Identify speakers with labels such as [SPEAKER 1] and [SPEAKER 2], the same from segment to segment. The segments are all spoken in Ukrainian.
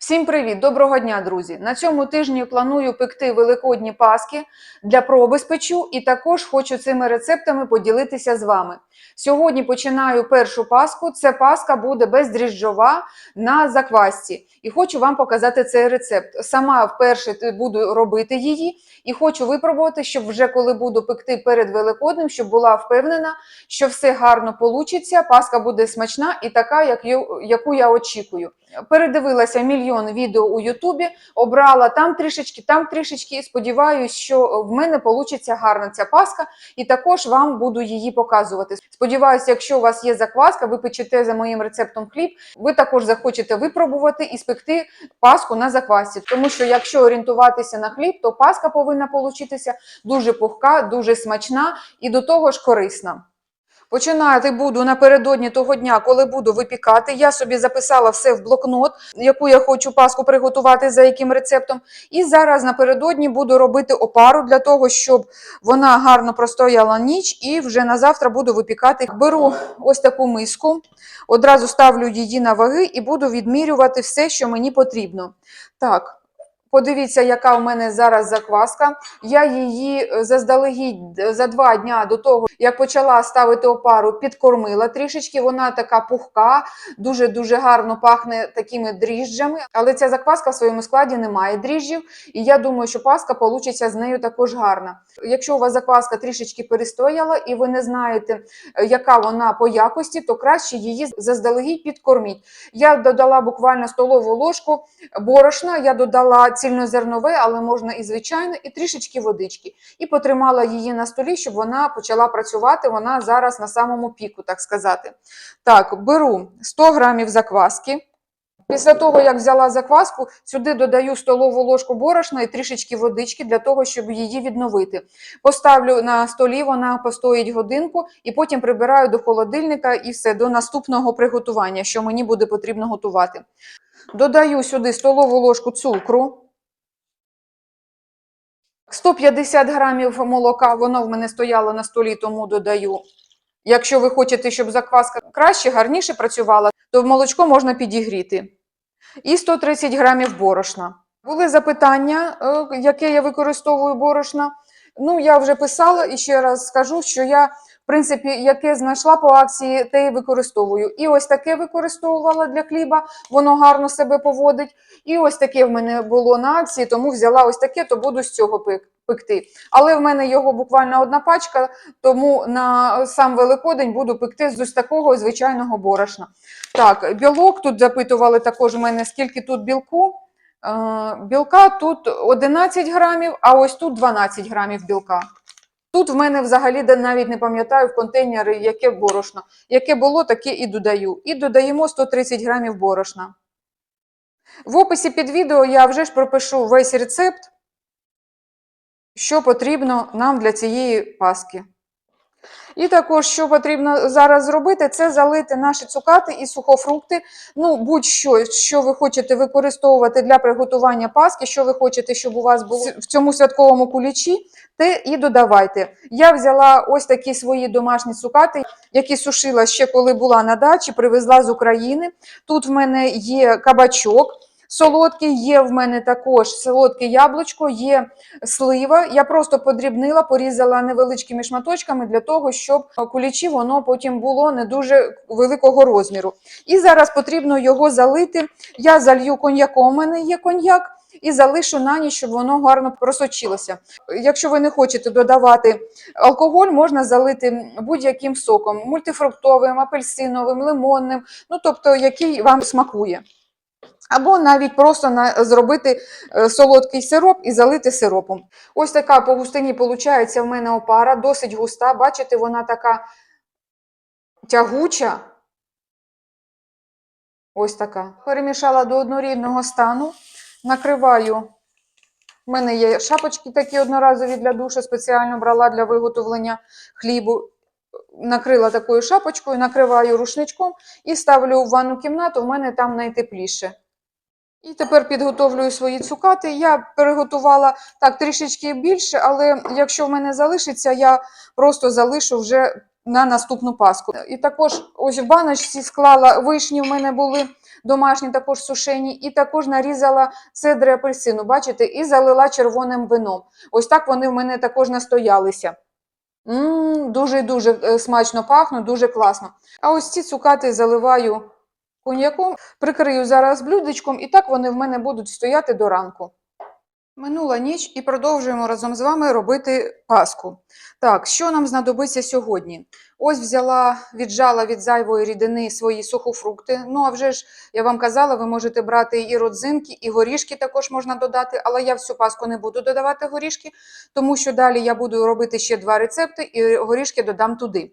[SPEAKER 1] Всім привіт! Доброго дня, друзі! На цьому тижні планую пекти великодні паски для проби спечу і також хочу цими рецептами поділитися з вами. Сьогодні починаю першу паску. Це паска буде бездріжджова на заквасці. І хочу вам показати цей рецепт. Сама вперше буду робити її і хочу випробувати, щоб вже коли буду пекти перед Великоднем, щоб була впевнена, що все гарно получиться, паска буде смачна і така, як яку я очікую. Передивилася мільйон відео у Ютубі, обрала там трішечки, там трішечки. і Сподіваюсь, що в мене вийде гарна ця паска, і також вам буду її показувати. Сподіваюся, якщо у вас є закваска, ви печете за моїм рецептом хліб, ви також захочете випробувати і спекти паску на заквасці. Тому що якщо орієнтуватися на хліб, то паска повинна получитися дуже пухка, дуже смачна і до того ж корисна. Починати буду напередодні того дня, коли буду випікати. Я собі записала все в блокнот, яку я хочу паску приготувати, за яким рецептом. І зараз напередодні буду робити опару для того, щоб вона гарно простояла ніч, і вже на завтра буду випікати. Беру ось таку миску, одразу ставлю її на ваги і буду відмірювати все, що мені потрібно. Так. Подивіться, яка у мене зараз закваска. Я її е, заздалегідь е, за два дня до того, як почала ставити опару, підкормила трішечки. Вона така пухка, дуже дуже гарно пахне такими дріжджами. Але ця закваска в своєму складі не має дріжджів, і я думаю, що паска получиться з нею також гарна. Якщо у вас закваска трішечки перестояла і ви не знаєте, е, яка вона по якості, то краще її заздалегідь підкорміть. Я додала буквально столову ложку борошна, я додала цільнозернове, але можна і звичайно, і трішечки водички. І потримала її на столі, щоб вона почала працювати. Вона зараз на самому піку, так сказати. Так, беру 100 грамів закваски. Після того, як взяла закваску, сюди додаю столову ложку борошна і трішечки водички для того, щоб її відновити. Поставлю на столі, вона постоїть годинку, і потім прибираю до холодильника і все до наступного приготування, що мені буде потрібно готувати. Додаю сюди столову ложку цукру. 150 грамів молока, воно в мене стояло на столі, тому додаю. Якщо ви хочете, щоб закваска краще, гарніше працювала, то в молочко можна підігріти. І 130 грамів борошна. Були запитання, е, яке я використовую борошна. Ну, я вже писала і ще раз скажу, що я, принципі, яке знайшла по акції, те і використовую. І ось таке використовувала для хліба, воно гарно себе поводить. І ось таке в мене було на акції, тому взяла ось таке, то буду з цього пекти. Але в мене його буквально одна пачка, тому на сам Великодень буду пекти з ось такого звичайного борошна. Так, білок тут запитували також у мене, скільки тут білку. Е, Білка тут 11 грамів, а ось тут 12 грамів білка. Тут в мене взагалі де навіть не пам'ятаю в контейнері, яке борошно. Яке було, таке і додаю. І додаємо 130 грамів борошна. В описі під відео я вже ж пропишу весь рецепт, що потрібно нам для цієї паски. І також, що потрібно зараз зробити, це залити наші цукати і сухофрукти. Ну, будь-що, що ви хочете використовувати для приготування паски, що ви хочете, щоб у вас було в цьому святковому кулічі, те і додавайте. Я взяла ось такі свої домашні цукати, які сушила ще коли була на дачі, привезла з України. Тут в мене є кабачок. Солодкий, є в мене також солодке яблучко, є слива. Я просто подрібнила, порізала невеличкими шматочками для того, щоб кулічі воно потім було не дуже великого розміру. І зараз потрібно його залити. Я залью коньяком, у мене є коньяк. І залишу на ніч, щоб воно гарно просочилося. Якщо ви не хочете додавати алкоголь, можна залити будь-яким соком: мультифруктовим, апельсиновим, лимонним, ну тобто який вам смакує. Або навіть просто на, зробити е, солодкий сироп і залити сиропом. Ось така по густині виходить в мене опара, досить густа. Бачите, вона така тягуча. Ось така. Перемішала до однорідного стану. Накриваю. У мене є шапочки такі одноразові для душу, спеціально брала для виготовлення хлібу. Накрила такою шапочкою, накриваю рушничком і ставлю в ванну кімнату, в мене там найтепліше. І тепер підготовлюю свої цукати. Я приготувала так трішечки більше, але якщо в мене залишиться, я просто залишу вже на наступну паску. І також ось в баночці склала вишні, в мене були домашні, також сушені, і також нарізала цедри апельсину, бачите, і залила червоним вином. Ось так вони в мене також настоялися. Дуже-дуже е, смачно пахнуть, дуже класно. А ось ці цукати заливаю коньяком, прикрию зараз блюдечком, і так вони в мене будуть стояти до ранку. Минула ніч і продовжуємо разом з вами робити паску. Так, що нам знадобиться сьогодні? Ось взяла, віджала від зайвої рідини свої сухофрукти. Ну, а вже ж, я вам казала, ви можете брати і родзинки, і горішки також можна додати, але я всю паску не буду додавати горішки, тому що далі я буду робити ще два рецепти і горішки додам туди.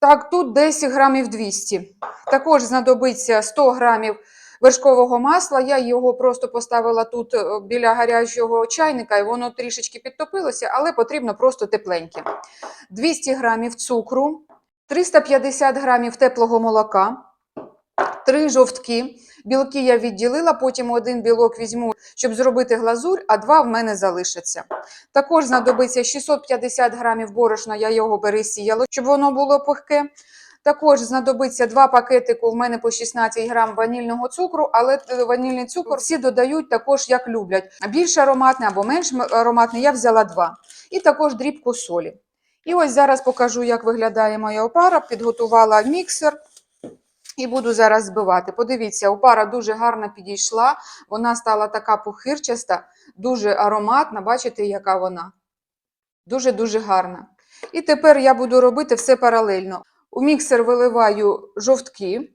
[SPEAKER 1] Так, тут десь грамів 200. Також знадобиться 100 грамів вершкового масла. Я його просто поставила тут е, біля гарячого чайника, і воно трішечки підтопилося, але потрібно просто тепленьке. 200 грамів цукру, 350 грамів теплого молока, 3 жовтки. Білки я відділила, потім один білок візьму, щоб зробити глазурь, а два в мене залишаться. Також знадобиться 650 грамів борошна, я його пересіяла, щоб воно було пухке. Також знадобиться два пакетику, в мене по 16 грам ванільного цукру, але е, ванільний цукор всі додають також, як люблять. Більш ароматний або менш ароматний, я взяла два. І також дрібку солі. І ось зараз покажу, як виглядає моя опара. Підготувала міксер і буду зараз збивати. Подивіться, опара дуже гарно підійшла, вона стала така пухирчаста, дуже ароматна. Бачите, яка вона? Дуже-дуже гарна. І тепер я буду робити все паралельно. У міксер виливаю жовтки.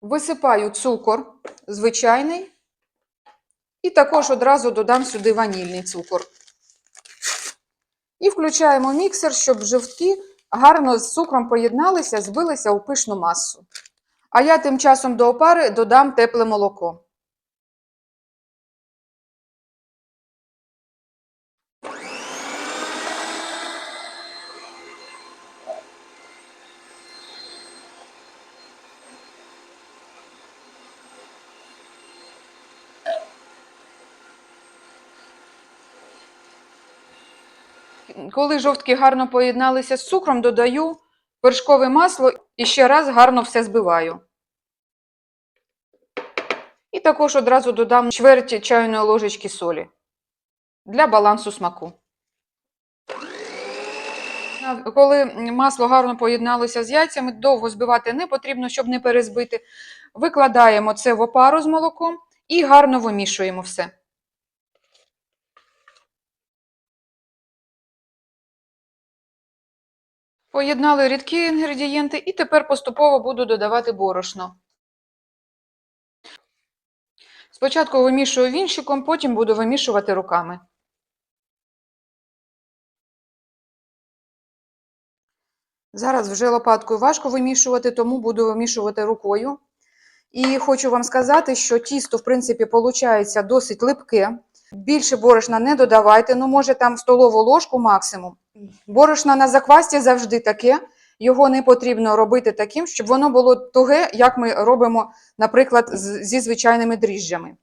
[SPEAKER 1] Висипаю цукор звичайний. І також одразу додам сюди ванільний цукор. І включаємо міксер, щоб жовтки гарно з цукром поєдналися, збилися у пишну масу. А я тим часом до опари додам тепле молоко. Коли жовтки гарно поєдналися з цукром, додаю вершкове масло і ще раз гарно все збиваю. І також одразу додам чверть чайної ложечки солі для балансу смаку. Коли масло гарно поєдналося з яйцями, довго збивати не потрібно, щоб не перезбити. Викладаємо це в опару з молоком і гарно вимішуємо все. Поєднали рідкі інгредієнти і тепер поступово буду додавати борошно. Спочатку вимішую вінчиком, потім буду вимішувати руками. Зараз вже лопаткою важко вимішувати, тому буду вимішувати рукою. І хочу вам сказати, що тісто, в принципі, виходить досить липке. Більше борошна не додавайте, ну, може, там столову ложку максимум. Борошно на заквасті завжди таке. Його не потрібно робити таким, щоб воно було туге, як ми робимо, наприклад, зі звичайними дріжджами.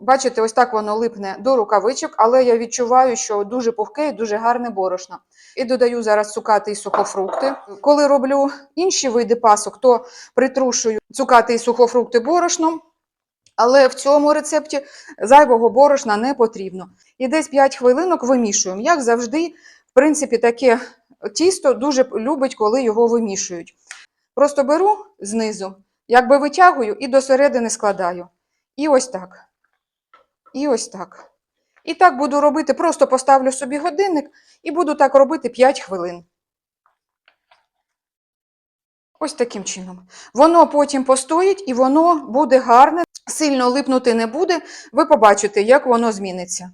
[SPEAKER 1] Бачите, ось так воно липне до рукавичок, але я відчуваю, що дуже пухке і дуже гарне борошно. І додаю зараз цукати і сухофрукти. Коли роблю інші види пасок, то притрушую цукати і сухофрукти борошном. Але в цьому рецепті зайвого борошна не потрібно. І десь 5 хвилинок вимішуємо. Як завжди, в принципі, таке тісто дуже любить, коли його вимішують. Просто беру знизу, якби витягую і до середини складаю. І ось так. І ось так. І так буду робити, просто поставлю собі годинник і буду так робити 5 хвилин. Ось таким чином. Воно потім постоїть і воно буде гарне, сильно липнути не буде. Ви побачите, як воно зміниться.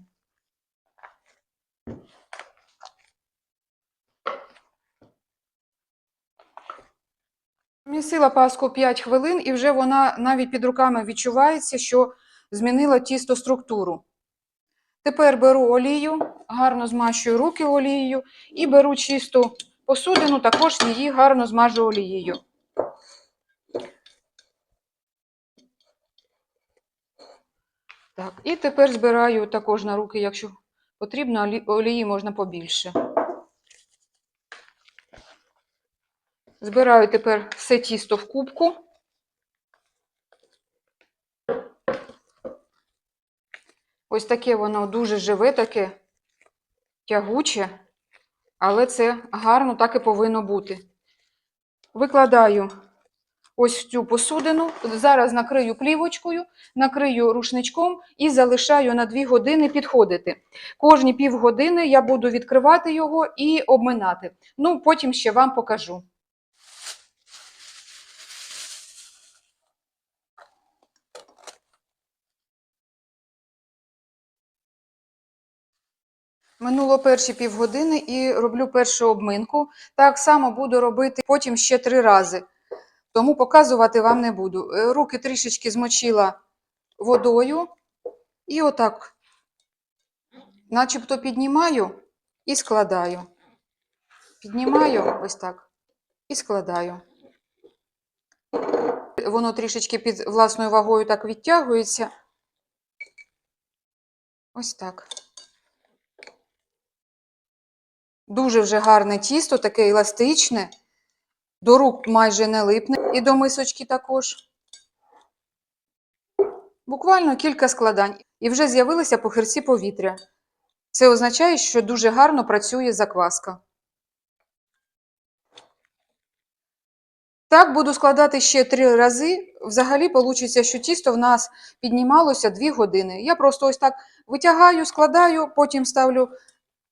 [SPEAKER 1] Місила паску 5 хвилин, і вже вона навіть під руками відчувається, що змінила тісто структуру. Тепер беру олію, гарно змащую руки олією і беру чисту посудину, також її гарно змажу олією. Так, і тепер збираю також на руки, якщо потрібно, олії можна побільше. Збираю тепер все тісто в кубку. Ось таке воно дуже живе, таке тягуче, але це гарно так і повинно бути. Викладаю ось цю посудину, зараз накрию плівочкою, накрию рушничком і залишаю на 2 години підходити. Кожні півгодини я буду відкривати його і обминати. Ну, потім ще вам покажу. Минуло перші півгодини і роблю першу обминку. Так само буду робити потім ще три рази. Тому показувати вам не буду. Е, Руки трішечки змочила водою і отак, начебто піднімаю і складаю. Піднімаю ось так і складаю. Воно трішечки під власною вагою так відтягується. Ось так. Дуже вже гарне тісто, таке еластичне. До рук майже не липне і до мисочки також. Буквально кілька складань. І вже з'явилися похирці повітря. Це означає, що дуже гарно працює закваска. Так, буду складати ще три рази. Взагалі вийде, що тісто в нас піднімалося 2 години. Я просто ось так витягаю, складаю, потім ставлю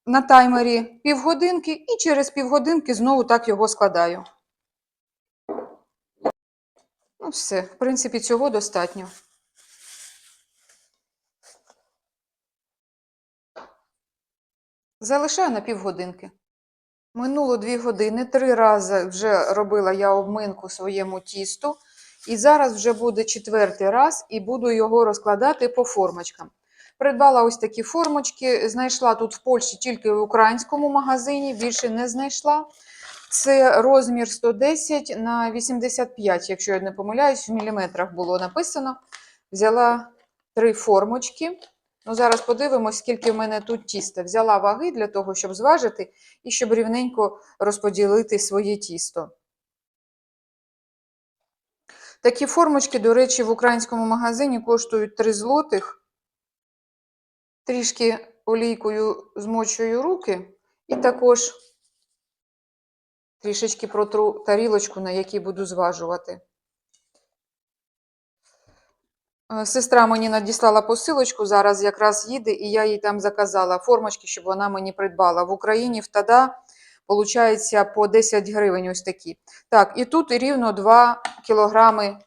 [SPEAKER 1] на таймері півгодинки і через півгодинки знову так його складаю. Ну, все, в принципі, цього достатньо. Залишаю на півгодинки. Минуло дві години, три рази вже робила я обминку своєму тісту. І зараз вже буде четвертий раз і буду його розкладати по формочкам. Придбала ось такі формочки, знайшла тут в Польщі тільки в українському магазині, більше не знайшла. Це розмір 110 на 85, якщо я не помиляюсь, в міліметрах було написано. Взяла три формочки. Ну, зараз подивимось, скільки в мене тут тіста. Взяла ваги для того, щоб зважити і щоб рівненько розподілити своє тісто. Такі формочки, до речі, в українському магазині коштують 3 злотих. Трішки олійкою змочую руки і також трішечки протру тарілочку, на якій буду зважувати. Е, Сестра мені надіслала посилочку, зараз якраз їде, і я їй там заказала формочки, щоб вона мені придбала. В Україні в ТАДА, виходить, по 10 гривень ось такі. Так, і тут рівно 2 кілограми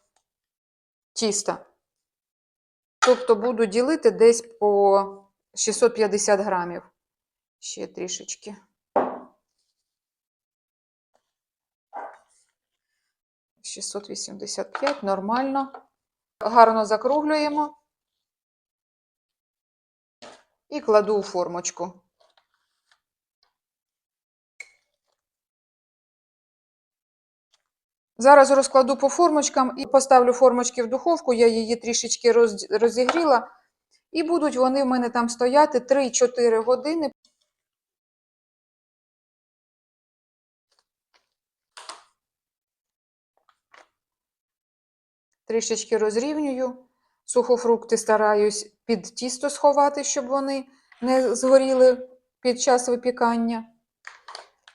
[SPEAKER 1] тіста. Тобто буду ділити десь по 650 грамів. Ще трішечки. Шістсот вісімдесят п'ять, нормально. Гарно закруглюємо і кладу у формочку. Зараз розкладу по формочкам і поставлю формочки в духовку. Я її трішечки розігріла. І будуть вони в мене там стояти 3-4 години. Трішечки розрівнюю. Сухофрукти стараюсь під тісто сховати, щоб вони не згоріли під час випікання.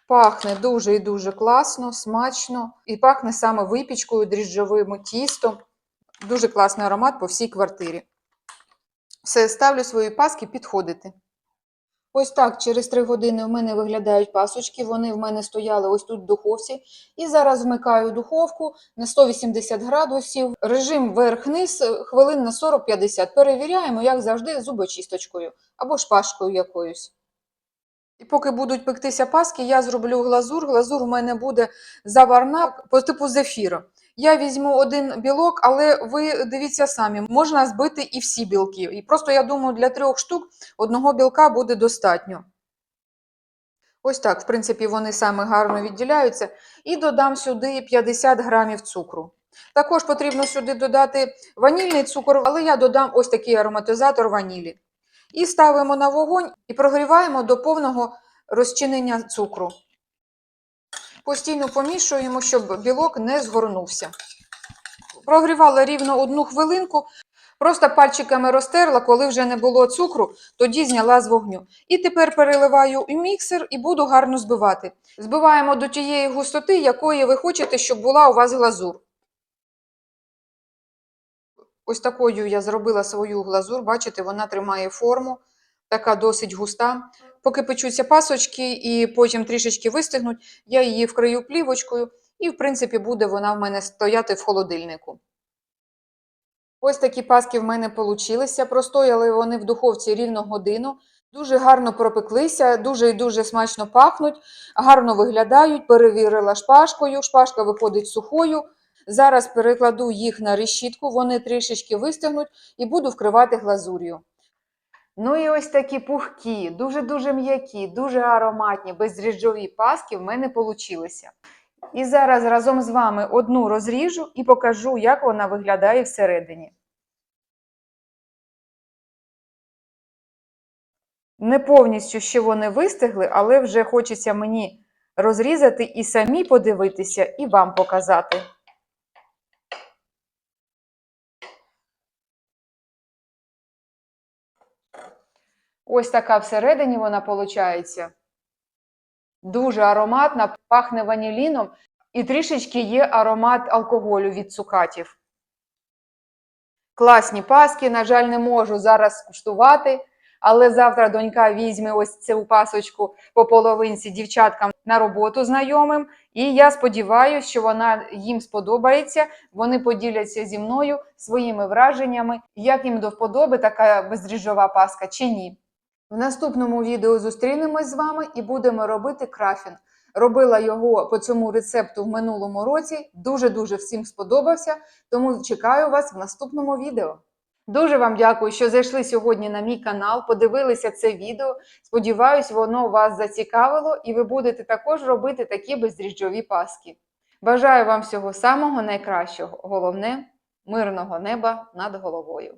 [SPEAKER 1] Пахне дуже і дуже класно, смачно. І пахне саме випічкою, дріжджовим тістом. Дуже класний аромат по всій квартирі. Все, ставлю свої паски підходити. Ось так, через 3 години в мене виглядають пасочки. Вони в мене стояли ось тут в духовці. І зараз вмикаю духовку на 180 градусів. Режим верх-низ хвилин на 40-50. Перевіряємо, як завжди, зубочисточкою або шпажкою якоюсь. І поки будуть пектися паски, я зроблю глазур. Глазур у мене буде заварна по типу зефіру. Я візьму один білок, але ви дивіться самі, можна збити і всі білки. І просто я думаю, для трьох штук одного білка буде достатньо. Ось так, в принципі, вони саме гарно відділяються. І додам сюди 50 грамів цукру. Також потрібно сюди додати ванільний цукор, але я додам ось такий ароматизатор ванілі. І ставимо на вогонь і прогріваємо до повного розчинення цукру. Постійно помішуємо, щоб білок не згорнувся. Прогрівала рівно одну хвилинку, просто пальчиками розтерла, коли вже не було цукру, тоді зняла з вогню. І тепер переливаю у міксер і буду гарно збивати. Збиваємо до тієї густоти, якої ви хочете, щоб була у вас глазур. Ось такою я зробила свою глазур. Бачите, вона тримає форму, така досить густа. Поки печуться пасочки і потім трішечки вистигнуть, я її вкрию плівочкою, і, в принципі, буде вона в мене стояти в холодильнику. Ось такі паски в мене получилися. Простояли вони в духовці рівно годину. Дуже гарно пропеклися, дуже і дуже смачно пахнуть, гарно виглядають. Перевірила шпажкою. Шпажка виходить сухою. Зараз перекладу їх на решітку, вони трішечки вистигнуть і буду вкривати глазур'ю. Ну і ось такі пухкі, дуже-дуже м'які, дуже ароматні, бездріжджові паски в мене получилися. І зараз разом з вами одну розріжу і покажу, як вона виглядає всередині. Не повністю ще вони вистигли, але вже хочеться мені розрізати і самі подивитися, і вам показати. Ось така всередині вона виходить. Дуже ароматна, пахне ваніліном і трішечки є аромат алкоголю від цукатів. Класні паски, на жаль, не можу зараз скуштувати, але завтра донька візьме ось цю пасочку по половинці дівчаткам на роботу знайомим. І я сподіваюся, що вона їм сподобається. Вони поділяться зі мною своїми враженнями, як їм до вподоби така бездріжджова паска чи ні. В наступному відео зустрінемось з вами і будемо робити крафін. Робила його по цьому рецепту в минулому році. Дуже-дуже всім сподобався, тому чекаю вас в наступному відео. Дуже вам дякую, що зайшли сьогодні на мій канал, подивилися це відео. Сподіваюсь, воно вас зацікавило і ви будете також робити такі бездріжджові паски. Бажаю вам всього самого найкращого. Головне мирного неба над головою.